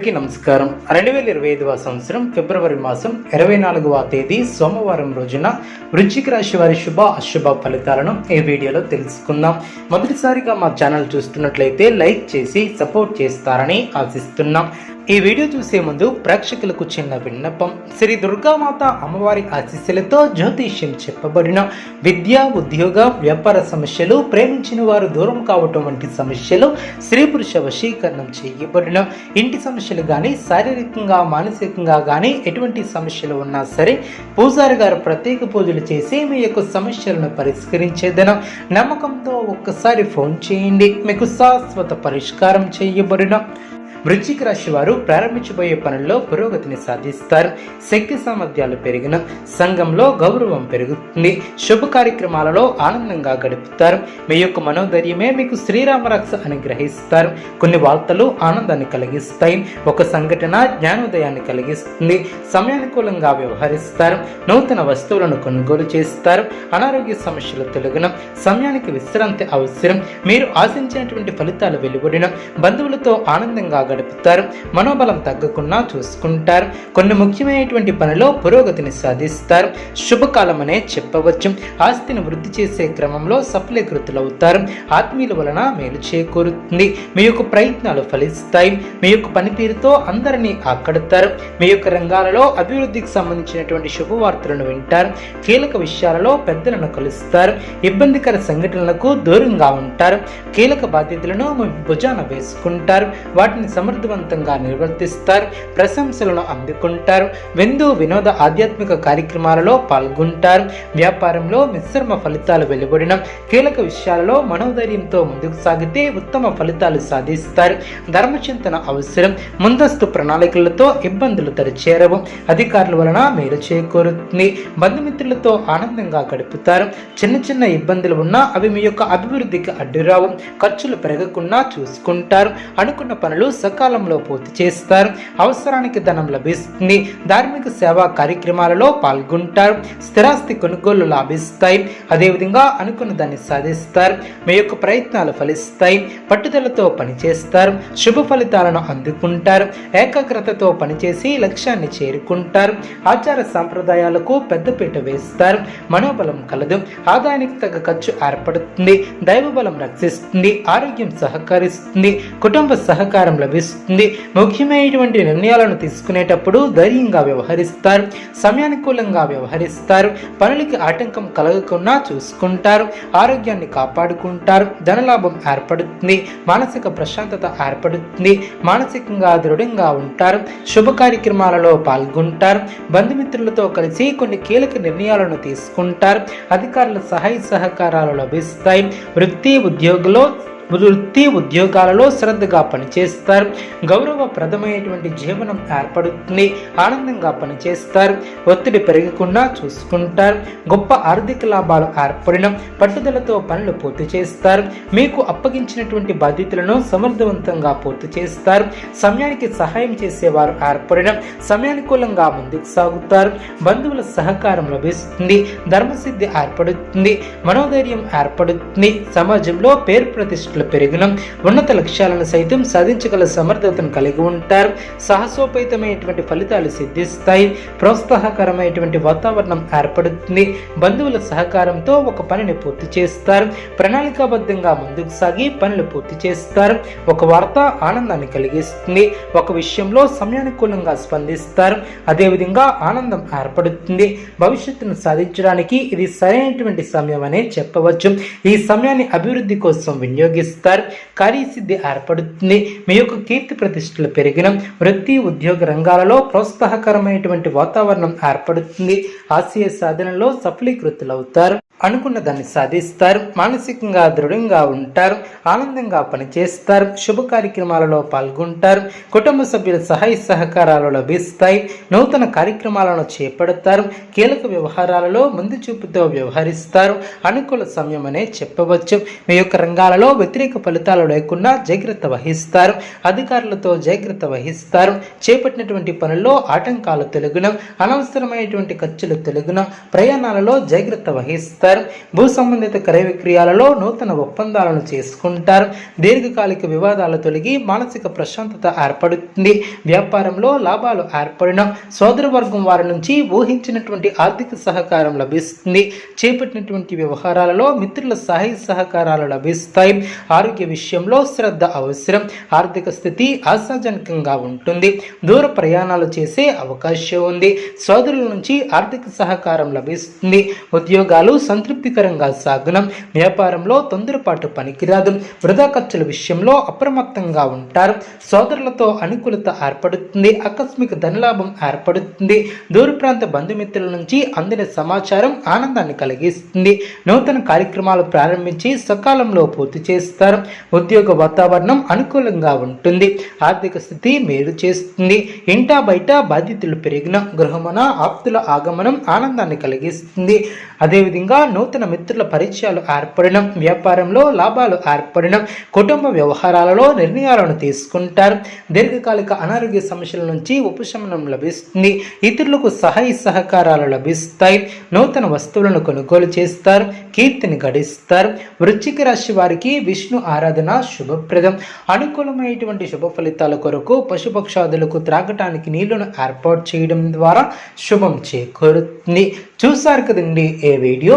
అందరికీ నమస్కారం. రెండు వేల ఇరవై ఐదవ సంవత్సరం ఫిబ్రవరి మాసం ఇరవై నాలుగవ తేదీ సోమవారం రోజున వృశ్చిక రాశి వారి శుభ అశుభ ఫలితాలను ఈ వీడియోలో తెలుసుకుందాం. మొదటిసారిగా మా ఛానల్ చూస్తున్నట్లయితే లైక్ చేసి సపోర్ట్ చేస్తారని ఆశిస్తున్నాం. ఈ వీడియో చూసే ముందు ప్రేక్షకులకు చిన్న విన్నపం. శ్రీ దుర్గామాత అమ్మవారి ఆశీస్సులతో జ్యోతిష్యం చెప్పబడిన విద్య ఉద్యోగ వ్యాపార సమస్యలు ప్రేమించిన వారు దూరం కావటం వంటి సమస్యలు స్త్రీ పురుష వశీకరణం చేయబడిన. ఇంటి సమస్యలు కానీ శారీరకంగా మానసికంగా కానీ ఎటువంటి సమస్యలు ఉన్నా సరే పూజారి గారు ప్రత్యేక పూజలు చేసి మీ యొక్క సమస్యలను పరిష్కరించేదన. నమ్మకంతో ఒక్కసారి ఫోన్ చేయండి. మీకు శాశ్వత పరిష్కారం చేయబడిన వృశ్చిక రాశి వారు ప్రారంభించబోయే పనుల్లో పురోగతిని సాధిస్తారు. శక్తి సామర్థ్యాలు పెరిగిన సంఘంలో గౌరవం పెరుగుతుంది. శుభ కార్యక్రమాలలో ఆనందంగా గడుపుతారు. మీ యొక్క మనోధైర్యమే మీకు శ్రీరామ రక్ష అనుగ్రహిస్తారు కొన్ని వార్తలు ఆనందాన్ని కలిగిస్తాయి. ఒక సంఘటన జ్ఞానోదయాన్ని కలిగిస్తుంది. సమయానుకూలంగా వ్యవహరిస్తారు. నూతన వస్తువులను కొనుగోలు చేస్తారు. అనారోగ్య సమస్యలు తొలగిన సమయానికి విశ్రాంతి అవసరం. మీరు ఆశించినటువంటి ఫలితాలు వెలువడిన బంధువులతో ఆనందంగా గడుపుతారు. మనోబలం తగ్గకుండా చూసుకుంటారు. కొన్ని ముఖ్యమైనటువంటి పనిలో పురోగతిని సాధిస్తారు. శుభకాలం అనే చెప్పవచ్చు. ఆస్తిని వృద్ధి చేసే క్రమంలో సఫలీకృతులవుతారు. ఆత్మీయుల వలన మేలు చేకూరుతుంది. మీ యొక్క ప్రయత్నాలు ఫలిస్తాయి. మీ యొక్క పనితీరుతో అందరినీ ఆకడతారు. మీ యొక్క రంగాలలో అభివృద్ధికి సంబంధించినటువంటి శుభవార్తలను వింటారు. కీలక విషయాలలో పెద్దలను కలుస్తారు. ఇబ్బందికర సంఘటనలకు దూరంగా ఉంటారు. కీలక బాధ్యతలను మీ భుజాన వేసుకుంటారు. వాటిని సమర్థవంతంగా నిర్వర్తిస్తారు ప్రశంసలను అందుకుంటారు విందు వినోద ఆధ్యాత్మిక కార్యక్రమాలలో పాల్గొంటారు. వ్యాపారంలో మిశ్రమ ఫలితాలు వెలువడిన కీలక విషయాలలో మనోధైర్యంతో ముందుకు సాగితే ఉత్తమ ఫలితాలు సాధిస్తారు. ధర్మచింతన అవసరం ముందస్తు ప్రణాళికలతో ఇబ్బందులు తరిచేరవు అధికారుల వలన మేలు చేకూరుతుంది. బంధుమిత్రులతో ఆనందంగా గడుపుతారు. చిన్న చిన్న ఇబ్బందులు ఉన్నా అవి మీ యొక్క అభివృద్ధికి అడ్డురావు. ఖర్చులు పెరగకుండా చూసుకుంటారు. అనుకున్న పనులు సకాలంలో పూర్తి చేస్తారు. అవసరానికి ధనం లభిస్తుంది. ధార్మిక సేవా కార్యక్రమాలలో పాల్గొంటారు. స్థిరాస్తి కొనుగోలు లాభిస్తాయి. అదేవిధంగా అనుకున్న దాన్ని సాధిస్తారు. మీ యొక్క ప్రయత్నాలు ఫలిస్తాయి. పట్టుదలతో పనిచేస్తారు. శుభ ఫలితాలను అందుకుంటారు. ఏకాగ్రతతో పనిచేసి లక్ష్యాన్ని చేరుకుంటారు. ఆచార సాంప్రదాయాలకు పెద్దపీట వేస్తారు. మనోబలం కలదు. ఆదాయానికి తగ్గ ఖర్చు ఏర్పడుతుంది. దైవబలం రక్షిస్తుంది. ఆరోగ్యం సహకరిస్తుంది. కుటుంబ సహకారం లభిస్తుంది. ముఖ్యమైనటువంటి నిర్ణయాలను తీసుకునేటప్పుడు ధైర్యంగా వ్యవహరిస్తారు. సమయానుకూలంగా వ్యవహరిస్తారు. పనులకి ఆటంకం కలగకుండా చూసుకుంటారు. ఆరోగ్యాన్ని కాపాడుకుంటారు. ధనలాభం ఏర్పడుతుంది. మానసిక ప్రశాంతత ఏర్పడుతుంది. మానసికంగా దృఢంగా ఉంటారు. శుభ కార్యక్రమాలలో పాల్గొంటారు. బంధుమిత్రులతో కలిసి కొన్ని కీలక నిర్ణయాలను తీసుకుంటారు. అధికారుల సహాయ సహకారాలు లభిస్తాయి. వృత్తి ఉద్యోగులు వృత్తి ఉద్యోగాలలో శ్రద్ధగా పనిచేస్తారు. గౌరవప్రదమైనటువంటి జీవనం ఏర్పడుతుంది. ఆనందంగా పనిచేస్తారు. ఒత్తిడి పెరగకుండా చూసుకుంటారు. గొప్ప ఆర్థిక లాభాలు ఏర్పడిన పట్టుదలతో పనులు పూర్తి చేస్తారు. మీకు అప్పగించినటువంటి బాధ్యతలను సమర్థవంతంగా పూర్తి చేస్తారు. సమయానికి సహాయం చేసేవారు ఏర్పడిన సమయానుకూలంగా ముందుకు సాగుతారు. బంధువుల సహకారం లభిస్తుంది. ధర్మసిద్ధి ఏర్పడుతుంది. మనోధైర్యం ఏర్పడుతుంది. సమాజంలో పేరు ప్రతిష్టలు పెరిగిన ఉన్నత లక్ష్యాలను సైతం సాధించగల సమర్థతను కలిగి ఉంటారు. సాహసోపేతమైనటువంటి ఫలితాలు సిద్ధిస్తాయి. ప్రోత్సాహకరమైనటువంటి వాతావరణం ఏర్పడుతుంది. బంధువుల సహకారంతో ఒక పనిని పూర్తి చేస్తారు. ప్రణాళికాబద్ధంగా ముందుకు సాగి పనులు పూర్తి చేస్తారు. ఒక వార్త ఆనందాన్ని కలిగిస్తుంది. ఒక విషయంలో సమయానుకూలంగా స్పందిస్తారు. అదేవిధంగా ఆనందం ఏర్పడుతుంది. భవిష్యత్తును సాధించడానికి ఇది సరైనటువంటి సమయం అనే చెప్పవచ్చు. ఈ సమయాన్ని అభివృద్ధి కోసం వినియోగిస్తారు. కార్యసిద్ధి ఏర్పడుతుంది. మీ యొక్క కీర్తి ప్రతిష్టలు పెరిగిన. వృత్తి ఉద్యోగ రంగాలలో ప్రోత్సాహకరమైనటువంటి వాతావరణం ఏర్పడుతుంది. ఆశయ సాధనలో సఫలీకృతులవుతారు. అనుకున్న దాన్ని సాధిస్తారు. మానసికంగా దృఢంగా ఉంటారు. ఆనందంగా పనిచేస్తారు. శుభ కార్యక్రమాలలో పాల్గొంటారు. కుటుంబ సభ్యుల సహాయ సహకారాలు లభిస్తాయి. నూతన కార్యక్రమాలను చేపడతారు. కీలక వ్యవహారాలలో ముందు చూపుతో వ్యవహరిస్తారు. అనుకూల సమయం అనే చెప్పవచ్చు. మీ యొక్క రంగాలలో వ్యతిరేక ఫలితాలు లేకుండా జాగ్రత్త వహిస్తారు. అధికారులతో జాగ్రత్త వహిస్తారు. చేపట్టినటువంటి పనుల్లో ఆటంకాలు తెలుగున. అనవసరమైనటువంటి ఖర్చులు తెలుగున. ప్రయాణాలలో జాగ్రత్త వహిస్తారు. చేస్తారు. భూ సంబంధిత క్రయ విక్రయాలలో నూతన ఒప్పందాలను చేసుకుంటారు. దీర్ఘకాలిక వివాదాలు తొలగి మానసిక ప్రశాంతత ఏర్పడుతుంది. వ్యాపారంలో లాభాలు ఏర్పడిన సోదరవర్గం వారి నుంచి ఊహించినటువంటి ఆర్థిక సహకారం లభిస్తుంది. చేపట్టినటువంటి వ్యవహారాలలో మిత్రుల సహాయ సహకారాలు లభిస్తాయి. ఆరోగ్య విషయంలో శ్రద్ధ అవసరం. ఆర్థిక స్థితి ఆశాజనకంగా ఉంటుంది. దూర ప్రయాణాలు చేసే అవకాశం ఉంది. సోదరుల నుంచి ఆర్థిక సహకారం లభిస్తుంది. ఉద్యోగాలు సంతృప్తికరంగా సాగునం. వ్యాపారంలో తొందరపాటు పనికిరాదు. వృధా ఖర్చుల విషయంలో అప్రమత్తంగా ఉంటారు. సోదరులతో అనుకూలత ఏర్పడుతుంది. ఆకస్మిక ధనలాభం ఏర్పడుతుంది. దూర ప్రాంత బంధుమిత్రుల నుంచి అందిన సమాచారం ఆనందాన్ని కలిగిస్తుంది. నూతన కార్యక్రమాలు ప్రారంభించి సకాలంలో పూర్తి చేస్తారు. ఉద్యోగ వాతావరణం అనుకూలంగా ఉంటుంది. ఆర్థిక స్థితి మేలు చేస్తుంది. ఇంటా బయట బాధ్యతలు పెరిగిన గృహమన ఆప్తుల ఆగమనం ఆనందాన్ని కలిగిస్తుంది. అదేవిధంగా నూతన మిత్రుల పరిచయాలు ఏర్పడడం వ్యాపారంలో లాభాలు ఏర్పడడం కుటుంబ వ్యవహారాలలో నిర్ణయాలను తీసుకుంటారు. దీర్ఘకాలిక అనారోగ్య సమస్యల నుంచి ఉపశమనం లభిస్తుంది. ఇతరులకు సహాయ సహకారాలు లభిస్తాయి. నూతన వస్తువులను కొనుగోలు చేస్తారు. కీర్తిని గడిస్తారు. వృశ్చిక రాశి వారికి విష్ణు ఆరాధన శుభప్రదం. అనుకూలమైనటువంటి శుభ ఫలితాల కొరకు పశుపక్షాదులకు త్రాగటానికి నీళ్ళను ఏర్పాటు చేయడం ద్వారా శుభం చేకూరుతుంది. చూసారు కదండి ఏ వీడియో?